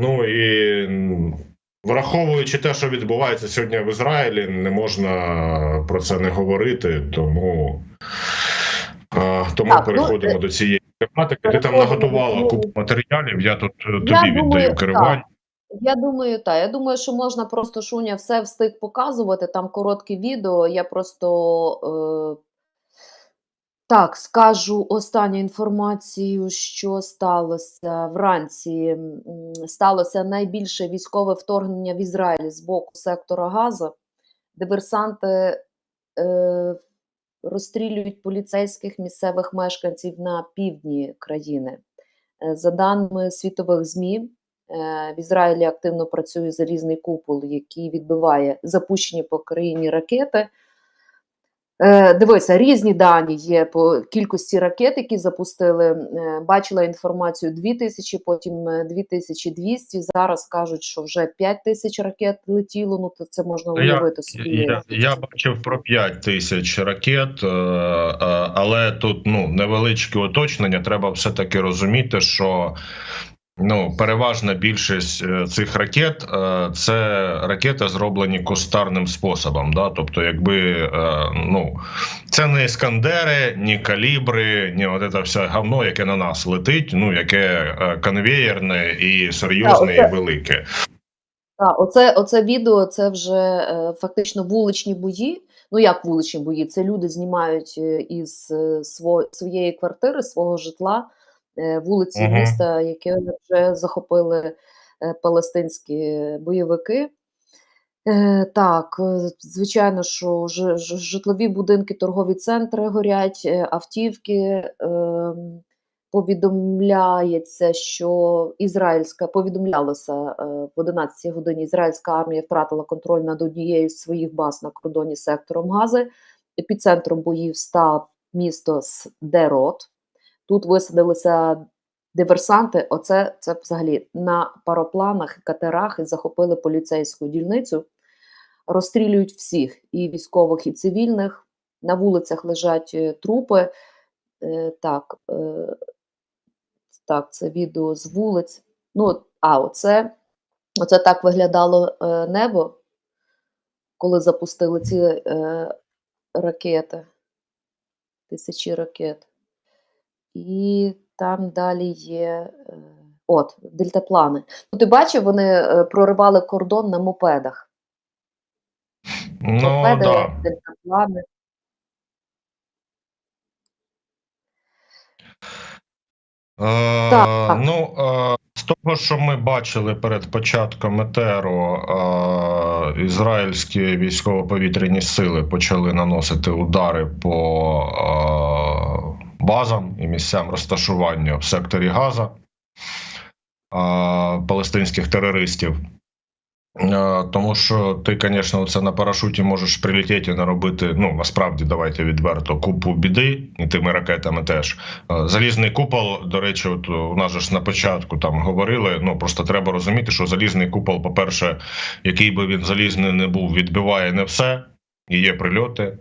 Ну і враховуючи те, що відбувається сьогодні в Ізраїлі, не можна про це не говорити, тому, тому Так, ну, переходимо е, до цієї тематики. Ти там до наготувала цієї- купу матеріалів, я тут е, тобі Я віддаю думаю, керування. Я думаю, так. Я думаю, що можна просто Шуня все встиг показувати. Там коротке відео. Я просто е, так скажу останню інформацію, що сталося вранці. Сталося найбільше військове вторгнення в Ізраїль з боку сектора Газа. Диверсанти е, розстрілюють поліцейських місцевих мешканців на півдні країни. Е, За даними світових ЗМІ, е, в Ізраїлі активно працює залізний купол, який відбиває запущені по країні ракети. Е, Дивися, різні дані є по кількості ракет, які запустили. Е, Бачила інформацію 2000, потім е, 2200. Зараз кажуть, що вже 5000 ракет летіло. Ну то це можна уявити собі. Я, я бачив про 5 тисяч ракет, е, е, але тут ну невеличке уточнення. Треба все таки розуміти, що ну переважна більшість е, цих ракет е, це ракети зроблені кустарним способом. Да? Тобто, якби е, ну це не іскандери, ні калібри, ні от це все говно, яке на нас летить, ну яке конвеєрне і серйозне, Та, і велике. Так, оце, оце відео це вже фактично вуличні бої. Ну як вуличні бої? Це люди знімають із своєї квартири, свого житла, е, вулиці Мгм. міста, яке вже захопили е, палестинські бойовики. Е, Так, звичайно, що житлові будинки, торгові центри горять, автівки. ем, Повідомляється, що ізраїльська повідомлялося в 11 годині. Ізраїльська армія втратила контроль над однією з своїх баз на кордоні з сектором Гази. Епіцентром боїв став місто Сдерот. Тут висадилися диверсанти. Оце це взагалі на паропланах, катерах і захопили поліцейську дільницю. Розстрілюють всіх і військових, і цивільних. На вулицях лежать е, трупи. Е, Так, е, так, це відео з вулиць. Ну, а оце, оце так виглядало небо, коли запустили ці ракети, тисячі ракет. І там далі є. Е, от, дельтаплани. Ну, ти бачив, вони е, проривали кордон на мопедах. Ну Мопеди, да. дельтаплани. Е, Так. Ну, е, з того, що ми бачили перед початком етеру, е, ізраїльські військово-повітряні сили почали наносити удари по е, базам і місцям розташування в секторі Газа палестинських терористів. Тому що ти, звісно, це на парашуті можеш прилетіти і наробити. Ну насправді давайте відверто купу біди, і тими ракетами теж. Залізний купол, до речі, от у нас же ж на початку там говорили. Ну просто треба розуміти, що залізний купол, по-перше, який би він залізний не був, відбиває не все, і є прильоти.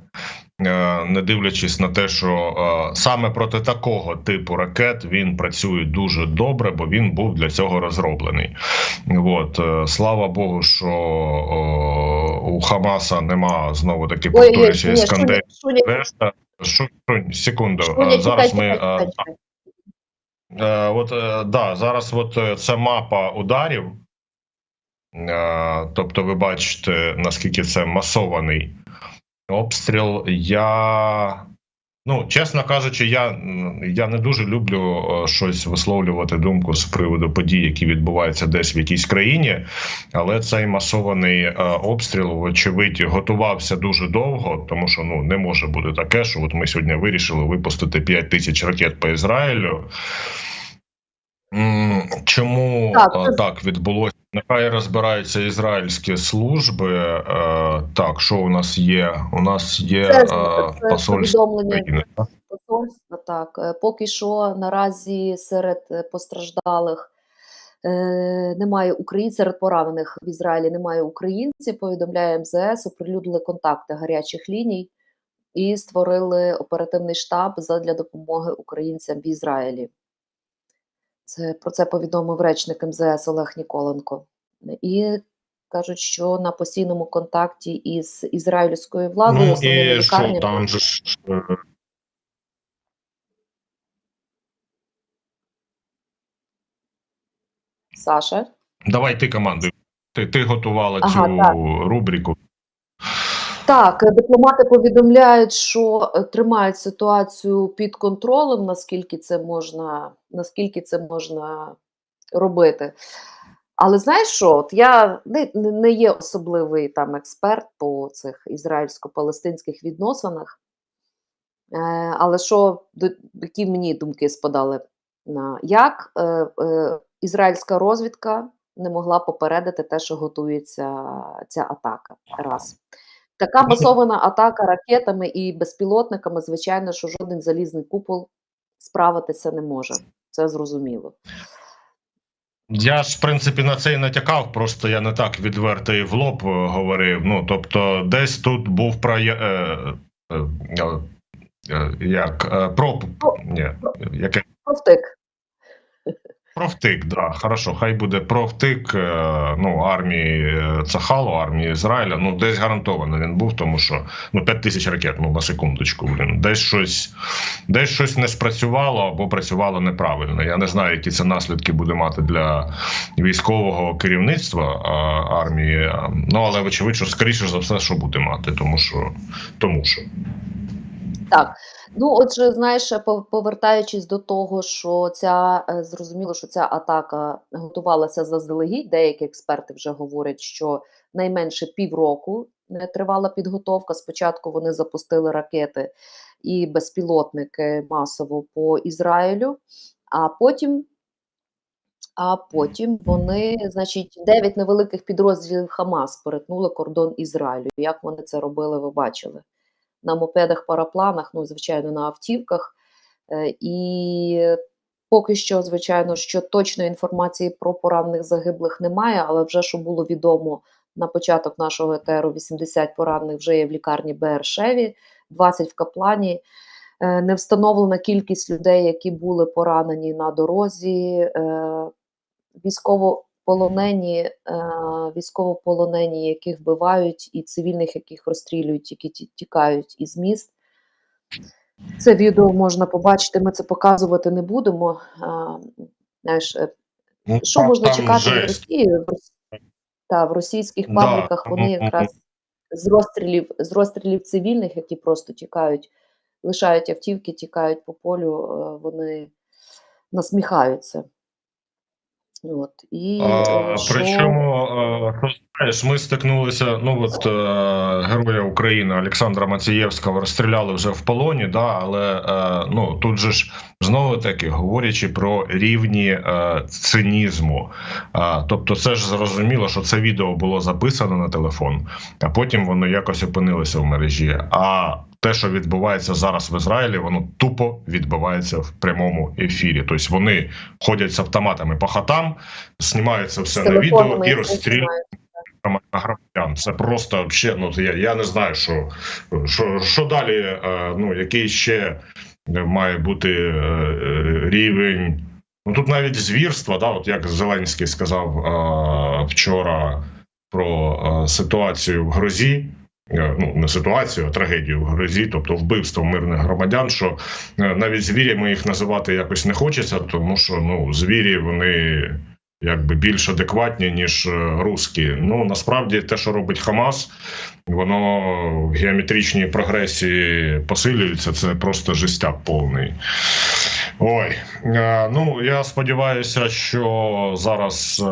Е, Не дивлячись на те, що е, саме проти такого типу ракет він працює дуже добре, бо він був для цього розроблений. От е, слава Богу, що у Хамаса нема знову таки ой, іскандерів. Решта що, секунду. Шуня, Зараз чекай, ми чекай, чекай, От да, зараз от це мапа ударів. Тобто, ви бачите, наскільки це масований обстріл. Я, ну, чесно кажучи, я, я не дуже люблю е, щось висловлювати думку з приводу подій, які відбуваються десь в якійсь країні. Але цей масований е, обстріл, вочевидь, готувався дуже довго, тому що ну не може бути таке, що от ми сьогодні вирішили випустити 5 тисяч ракет по Ізраїлю. Чому Так, так, так відбулося? Нехай розбираються ізраїльські служби. Е, так, що у нас є? У нас є Це, е, посольство України. посольства. Так, Е, поки що наразі серед е, постраждалих е, немає українців, серед поранених в Ізраїлі немає українців. Повідомляє МЗС, оприлюднили контакти гарячих ліній і створили оперативний штаб задля допомоги українцям в Ізраїлі. Це про це повідомив речник МЗС Олег Ніколенко. І кажуть, що на постійному контакті із ізраїльською владою Ну і що там же ж е, Саша. давай ти командуй. Ти, ти готувала Ага, цю так. рубрику. Так, е, дипломати повідомляють, що е, тримають ситуацію під контролем, наскільки це можна, наскільки це можна робити. Але знаєш що? От я не, не є особливий там експерт по цих ізраїльсько-палестинських відносинах. Е, але що, до- які мені думки спадали? На як е, е, ізраїльська розвідка не могла попередити те, що готується ця атака? Раз. Така масована атака ракетами і безпілотниками, звичайно, що жоден залізний купол справитися не може. Це зрозуміло. Я ж, в принципі, на це і натякав, просто я не так відверто і в лоб е, говорив. Ну, тобто, десь тут був про. Е, е, е, е, як е, про ні, яке Провтик. Провтик, да, хорошо, хай буде провтик е, ну, армії е, Цахалу, армії Ізраїля. Ну, десь гарантовано він був, тому що ну, 5 тисяч ракет, ну на секундочку, блін. Десь щось, десь щось не спрацювало або працювало неправильно. Я не знаю, які це наслідки буде мати для військового керівництва армії. Ну, але вочевидь, що скоріше за все, що буде мати, тому що тому що. Так. Ну, отже, знаєш, пов- повертаючись до того, що ця е, зрозуміло, що ця атака готувалася заздалегідь. Деякі експерти вже говорять, що найменше півроку не тривала підготовка. Спочатку вони запустили ракети і безпілотники масово по Ізраїлю, а потім. А потім вони, значить, дев'ять невеликих підрозділів Хамас перетнули кордон Ізраїлю. Як вони це робили, ви бачили на мопедах, парапланах, ну, звичайно, на автівках. Е, І поки що, звичайно, що точної інформації про поранених загиблих немає, але вже що було відомо на початок нашого етеру, 80 поранених вже є в лікарні Бершеві, 20 в Каплані. Е, Не встановлена кількість людей, які були поранені на дорозі. Е, Військовополонені, е, військовополонені, яких вбивають, і цивільних, яких розстрілюють, які тікають із міст. Це відео можна побачити, ми це показувати не будемо. А, знаєш, е, Ну, що можна там чекати жесть. Росії? В Рос- Та, в російських Да, вони якраз з розстрілів, з розстрілів цивільних, які просто тікають, лишають автівки, тікають по полю, е, вони насміхаються. От, і, А, що- причому, знаєш, ми стикнулися. Ну от е, героя України Олександра Мацієвського розстріляли вже в полоні, да, але е, ну тут же ж знову таки говорячи про рівні е, цинізму. Тобто, це ж зрозуміло, що це відео було записано на телефон, а потім воно якось опинилося в мережі. А те, що відбувається зараз в Ізраїлі, воно тупо відбувається в прямому ефірі. Тобто вони ходять з автоматами по хатам, знімаються все на відео і розстрілюють громадян. Це просто вообще, ну я, я не знаю, що, що, що далі, е, ну який ще має бути е, рівень. Ну тут навіть звірства, да, от як Зеленський сказав е, вчора про е, ситуацію в Грозі. Е, Ну, не ситуацію, а трагедію в Грозі, тобто вбивство мирних громадян. Що е, навіть звірями їх називати якось не хочеться, тому що ну звірі вони якби більш адекватні, ніж е, русські. Ну насправді те, що робить Хамас, воно в геометричній прогресії посилюється. Це просто жестяк повний. Ой, ну я сподіваюся, що зараз.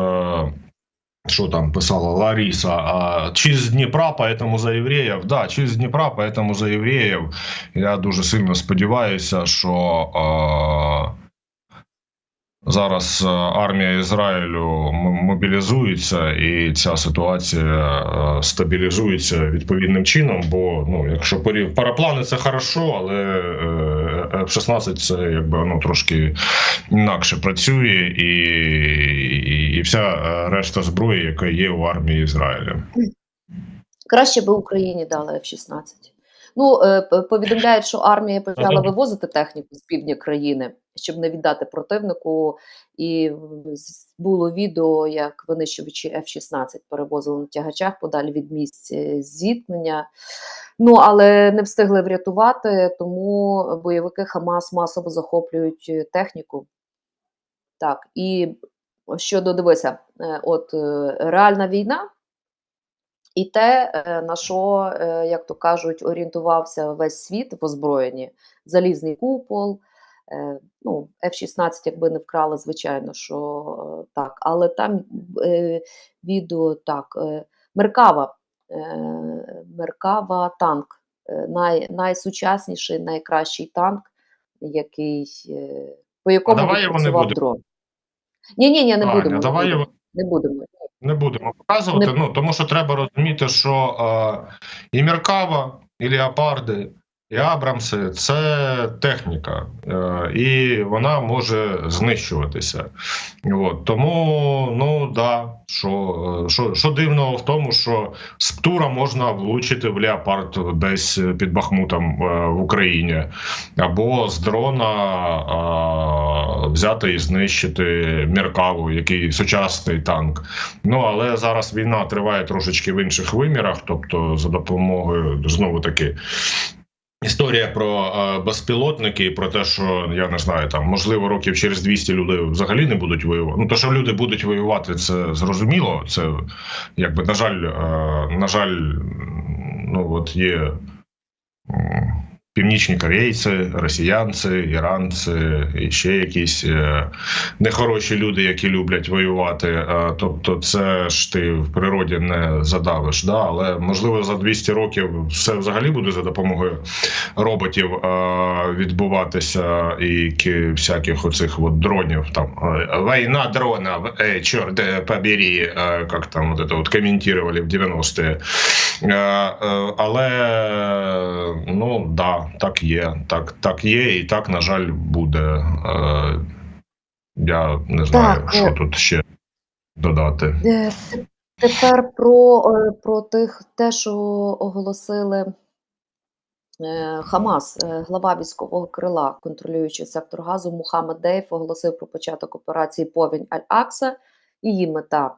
е, Що там писала Лариса? А, чи з Дніпра, поэтому за євреїв? Да, чи з Дніпра, поэтому за євреїв. Я дуже сильно сподіваюся, що е, зараз е, армія Ізраїлю мобілізується і ця ситуація е, стабілізується відповідним чином. Бо ну, якщо порів- параплани це хорошо, але е, F-16 це якби ну, трошки інакше працює, і, і, і вся решта зброї, яка є у армії Ізраїля. Краще би Україні дали F-16. Ну, е, повідомляють, що армія почала вивозити техніку з півдня країни, щоб не віддати противнику. І було відео, як винищувачі F-16 перевозили на тягачах подалі від місць е, зіткнення. Ну, але не встигли врятувати, тому бойовики Хамас масово захоплюють е, техніку. Так, і щодо дивися, е, от реальна війна, і те, е, на що, е, як то кажуть, орієнтувався весь світ в озброєнні. Залізний купол. е, Ну, F-16, якби не вкрали, звичайно, що так. Але там відео так. Меркава. Меркава танк. Най, найсучасніший, найкращий танк, який, по якому давай його не будемо. Ні, ні, ні, не Аня, будемо. не давай будемо, його- не будемо. Не будемо показувати, Не- ну тому що треба розуміти, що е, і Меркава, і Леопарди, і Абрамси це техніка, е, і вона може знищуватися. От, тому, ну да, що, е, що, що дивного в тому, що з Птура можна влучити в Леопард десь під Бахмутом е, в Україні, або з дрона е, взяти і знищити Меркаву, який сучасний танк. Ну але зараз війна триває трошечки в інших вимірах, тобто за допомогою знову таки. Історія про е, безпілотники про те, що я не знаю, там можливо років через 200 люди взагалі не будуть воювати. Ну то, що люди будуть воювати, це зрозуміло. Це якби на жаль, е, на жаль, ну от є північні корейці, росіянці, іранці і ще якісь е, нехороші люди, які люблять воювати. Е, Тобто, це ж ти в природі не задавиш. Да? Але можливо за 200 років все взагалі буде за допомогою роботів е, відбуватися і всяких оцих от дронів. Там війна дронів, е, чорт е, як там от от коментували в 90-ті. Е, е, але ну да, так є. Так, так є, і так, на жаль, буде. Е, я не знаю, Так, що тут ще додати. Тепер про, про тих, те, що оголосили Хамас, глава військового крила, контролюючий сектор газу Мухаммед Дейф, оголосив про початок операції Повінь Аль-Акса. Її мета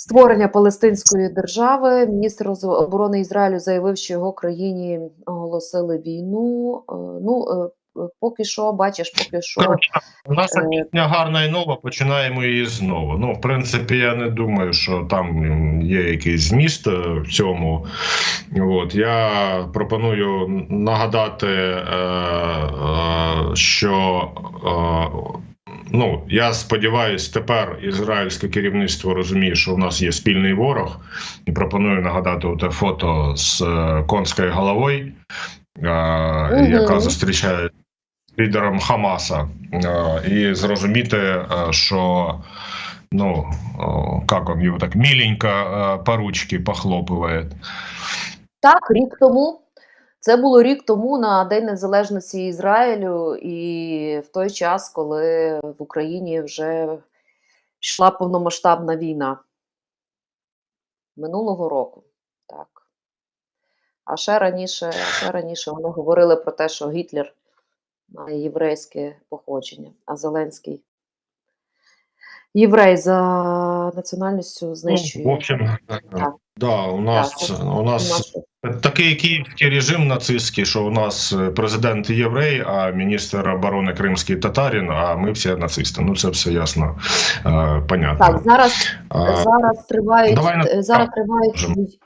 створення Палестинської держави. Міністр оборони Ізраїлю заявив, що його країні оголосили війну. Е, Ну, е, поки що, бачиш, поки що. У нас Е. пісня гарна і нова, починаємо її знову. Ну, в принципі, я не думаю, що там є якийсь зміст е, в цьому. От я пропоную нагадати, е, е, що. Ну, я сподіваюся, тепер ізраїльське керівництво розуміє, що в нас є спільний ворог, і пропоную нагадати те фото з е, конською головою, е, яка зустрічає лідером Хамаса, е, і зрозуміти, що ну як він його так міленько по ручці похлопує. Так, рік тому. Це було рік тому на День Незалежності Ізраїлю, і в той час, коли в Україні вже йшла повномасштабна війна минулого року. Так. А ще раніше, ще раніше вони говорили про те, що Гітлер має єврейське походження, а Зеленський єврей за національністю знищує. Ну, в общем, Так. Да, у нас Так, у нас такий київський режим нацистський, що у нас е, президент єврей, а міністр оборони кримський татарин, а ми всі нацисти. Ну це все ясно, е, понятно. Так, зараз А, Зараз тривають давай на- е, зараз тривають бої.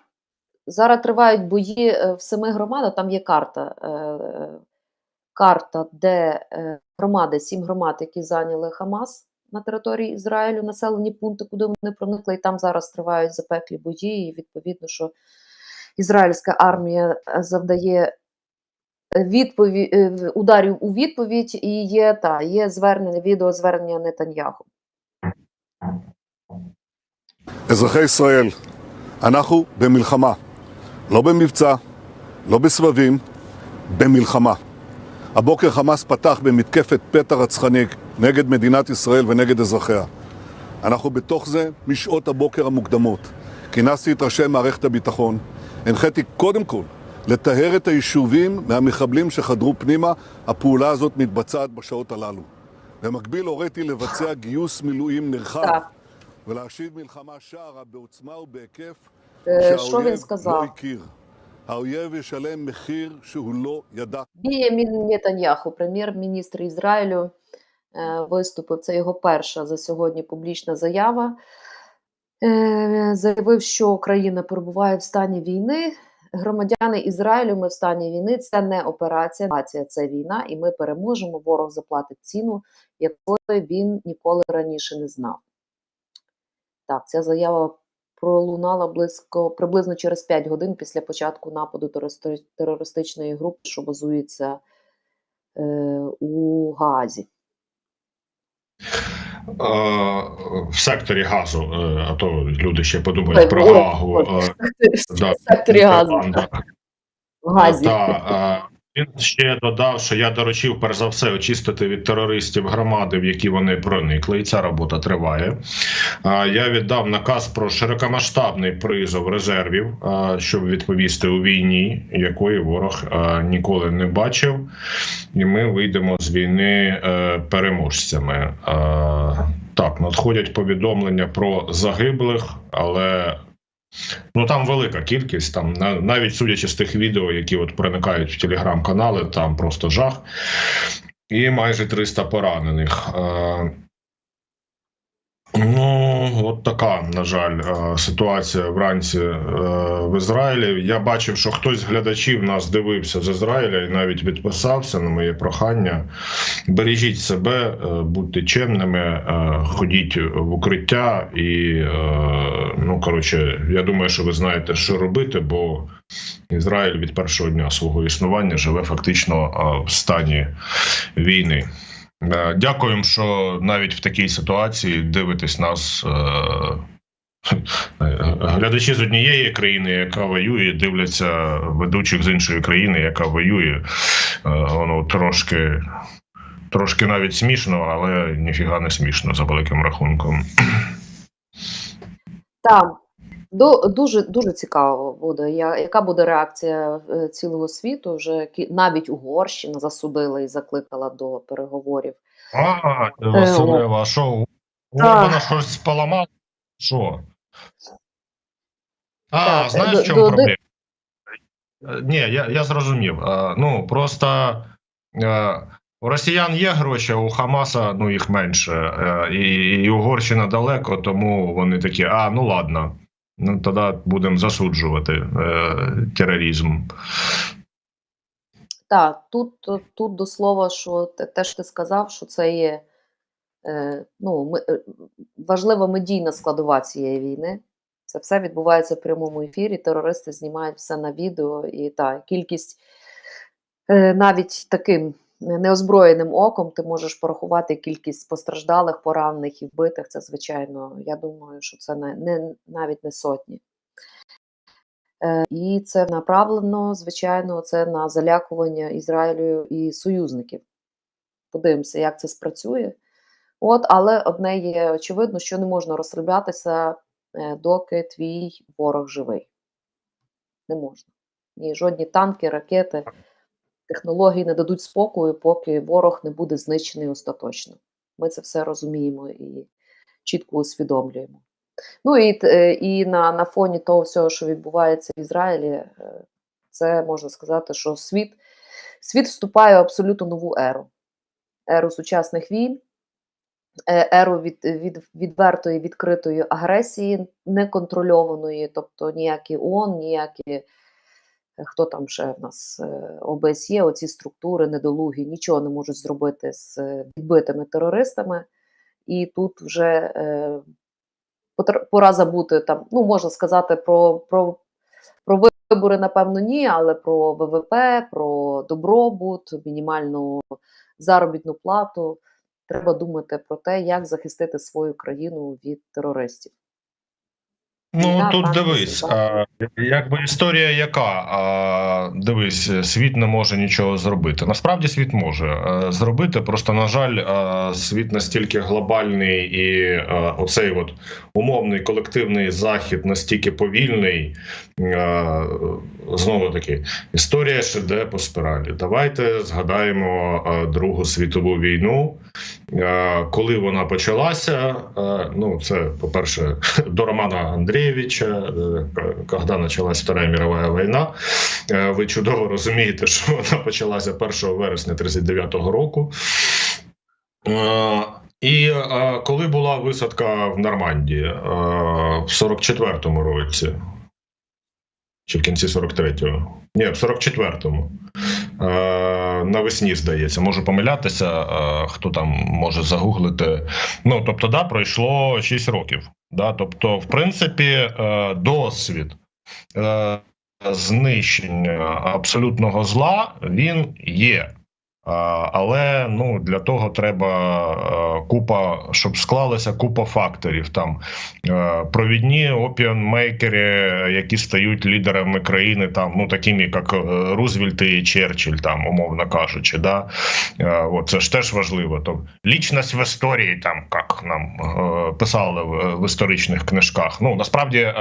Зараз тривають бої е, в семи громадах. Там є карта. е, Карта, де громади, сім громад, які зайняли Хамас на території Ізраїлю, населені пункти, куди вони проникли, і там зараз тривають запеклі бої. І відповідно, що ізраїльська армія е, завдає відповідь ударів у відповідь, і є та є звернення, відеозвернення Нетаньяху. אזרחי ישראל, אנחנו במלחמה. לא במבצע, לא בסבבים, במלחמה. הבוקר חמאס פתח במתקפת פתע רצחני נגד מדינת ישראל ונגד אזרחיה. אנחנו בתוך זה משעות הבוקר המוקדמות. כינסתי את ראשי מערכת הביטחון, הנחיתי קודם כל לטהר את היישובים מהמחבלים שחדרו פנימה, הפעולה הזאת מתבצעת בשעות הללו. במקביל הוריתי לבצע גיוס מילואים נרחב ולהשיב מלחמה שערה בעוצמה ובהיקף שהאויב לא הכיר. Біямін Нетаньяху, прем'єр-міністр Ізраїлю, е, виступив. Це його перша за сьогодні публічна заява. Е, заявив, що країна перебуває в стані війни. Громадяни Ізраїлю, ми в стані війни. Це не операція, нація це війна, і ми переможемо. Ворог заплатить ціну, якої він ніколи раніше не знав. Так, ця заява пролунала близько приблизно через 5 годин після початку нападу терористичної групи, що базується е, у Гаазі. Е, в секторі газу, е, а то люди ще подумають про Гаагу. е, В секторі газу. В Газі. Він ще додав, що я доручив перш за все очистити від терористів громади, в які вони проникли, і ця робота триває. Я віддав наказ про широкомасштабний призов резервів, щоб відповісти у війні, якої ворог ніколи не бачив, і ми вийдемо з війни е, переможцями. Так, надходять повідомлення про загиблих, але Ну там велика кількість. Там на- навіть судячи з тих відео, які от проникають в телеграм-канали, там просто жах. І майже 300 поранених. Е, Ну, от така, на жаль, е, ситуація вранці е, в Ізраїлі. Я бачив, що хтось з глядачів нас дивився з Ізраїля і навіть відписався на моє прохання. Бережіть себе, е, будьте чемними, ходіть в укриття, і ну коротше, я думаю, що ви знаєте, що робити, бо Ізраїль від першого дня свого існування живе фактично в стані війни. Е, Дякуємо, що навіть в такій ситуації дивитесь нас. е, Глядачі з однієї країни, яка воює, дивляться ведучих з іншої країни, яка воює. Е, Воно трошки, трошки навіть смішно, але ніфіга не смішно за великим рахунком. Так, дуже, дуже цікаво буде, яка буде реакція е, цілого світу. Вже навіть Угорщина засудила і закликала до переговорів. А, Василева, а що? Орбана щось поламав? Що? А, знаєш, в чому проблема? Е, Ні, я, я зрозумів. Е, Ну, просто е, у росіян є гроші, а у Хамаса ну, їх менше. Е, І, і Угорщина далеко, тому вони такі, а, ну ладно. Ну, тоді будемо засуджувати е, тероризм. Так, тут, тут до слова, що те, що ти сказав, що це є е, ну, ми, е, важлива медійна складова цієї війни. Це все відбувається в прямому ефірі. Терористи знімають все на відео, і та кількість е, навіть таким неозброєним оком ти можеш порахувати кількість постраждалих, поранених і вбитих. Це звичайно, я думаю, що це не, не навіть не сотні. Е, І це направлено, звичайно, це на залякування Ізраїлю і союзників. Подивимося, як це спрацює. От, але одне є очевидно, що не можна розслаблятися, е, доки твій ворог живий. Не можна. Ні жодні танки, ракети, технології не дадуть спокою, поки ворог не буде знищений остаточно. Ми це все розуміємо і чітко усвідомлюємо. Ну і, е, і на, на фоні того всього, що відбувається в Ізраїлі, е, це можна сказати, що світ, світ вступає в абсолютно нову еру. Еру сучасних війн, е, еру від, від відвертої відкритої агресії, неконтрольованої, тобто ніякі ООН, ніякі хто там ще в нас е, ОБСЄ, оці структури недолугі, нічого не можуть зробити з е, відбитими терористами. І тут вже е, пора забути там, ну можна сказати, про, про, про вибори, напевно, ні, але про ВВП, про добробут, мінімальну заробітну плату. Треба думати про те, як захистити свою країну від терористів. Ну Війна, тут дивись, а, якби історія яка? А, дивись, світ не може нічого зробити. Насправді світ може е, зробити. Просто на жаль, е, світ настільки глобальний, і е, оцей от умовний колективний захід настільки повільний. Знову таки, історія ж іде по спіралі. Давайте згадаємо Другу світову війну. Коли вона почалася, ну це по-перше, до Романа Андрійовича, коли почалась Вторая мірова війна. Е, Ви чудово розумієте, що вона почалася 1 вересня 39-го року. Е, І е, коли була висадка в Нормандії в 44-му році, чи в кінці 43-го? Ні, в 44-му. Е, Навесні, здається, можу помилятися, хто там може загуглити. Ну, тобто, да, пройшло 6 років. Да? Тобто, в принципі, досвід знищення абсолютного зла він є. А, Але ну для того треба е, купа, щоб склалася купа факторів. Там е, провідні опіонмейкери, які стають лідерами країни, там ну такими як е, Рузвельт і Черчилль, там умовно кажучи, да Е, от це ж теж важливо. То лічність в історії, там як нам е, писали в, історичних книжках. Ну насправді, е,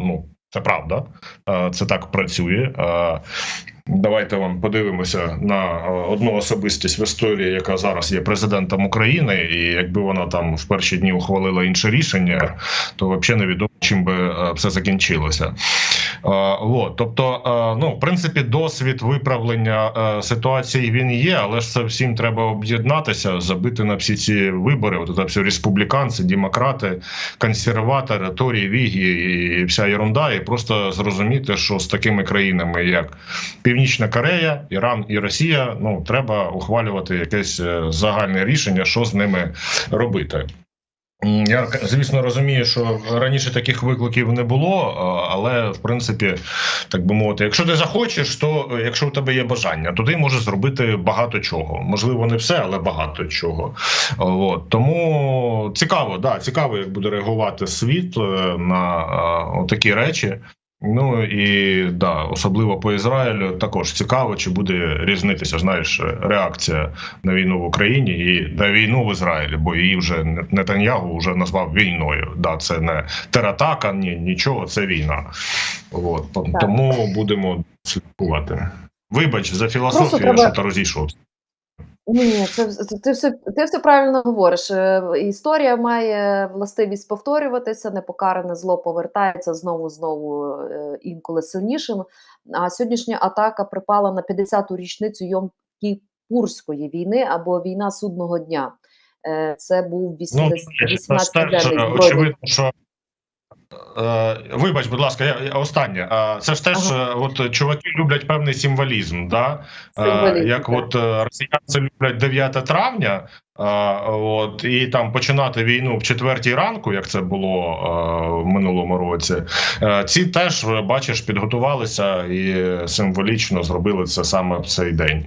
ну це правда, Е, це так працює. Е, Давайте вам подивимося на е, одну особистість в історії, яка зараз є президентом України, і якби вона там в перші дні ухвалила інше рішення, то взагалі невідомо, чим би все закінчилося. Е, от, тобто, е, ну в принципі, досвід виправлення е, ситуації він є, але ж це всім треба об'єднатися, забити на всі ці вибори. От це все республіканці, демократи, консерватори, торі, вігі і вся ерунда, і просто зрозуміти, що з такими країнами, як Північна Корея, Іран і Росія, ну треба ухвалювати якесь загальне рішення, що з ними робити. Я звісно розумію, що раніше таких викликів не було, але в принципі, так би мовити, якщо ти захочеш, то е, якщо у тебе є бажання, то ти можеш зробити багато чого. Можливо, не все, але багато чого. От тому цікаво, да, цікаво, як буде реагувати світ е, на е, такі речі. Ну і да, особливо по Ізраїлю також цікаво, чи буде різнитися, знаєш, реакція на війну в Україні і на війну в Ізраїлі, бо її вже Нетаньягу вже назвав війною. Да, це не тератака, ні, нічого, це війна. От тому будемо слідкувати. Вибач за філософію, треба- що ти розійшовся. Ні, це це- ти все ти все правильно говориш. Е, Історія має властивість повторюватися, непокаране зло повертається знову знову е, інколи сильнішим. А сьогоднішня атака припала на 50-ту річницю Йом-Кіпурської війни або війна судного дня. Е, Це був Ну, 80 це ж 18 теж, денний е, очевидно, що. Е, вибач, будь ласка, я, я останнє. Е, це ж теж Ага. е, от чуваки люблять певний символізм. Да? Символізм, як так. от росіяни це люблять 9 травня, от, і там починати війну в четвертій ранку, як це було в минулому році. Ці теж, бачиш, підготувалися і символічно зробили це саме в цей день.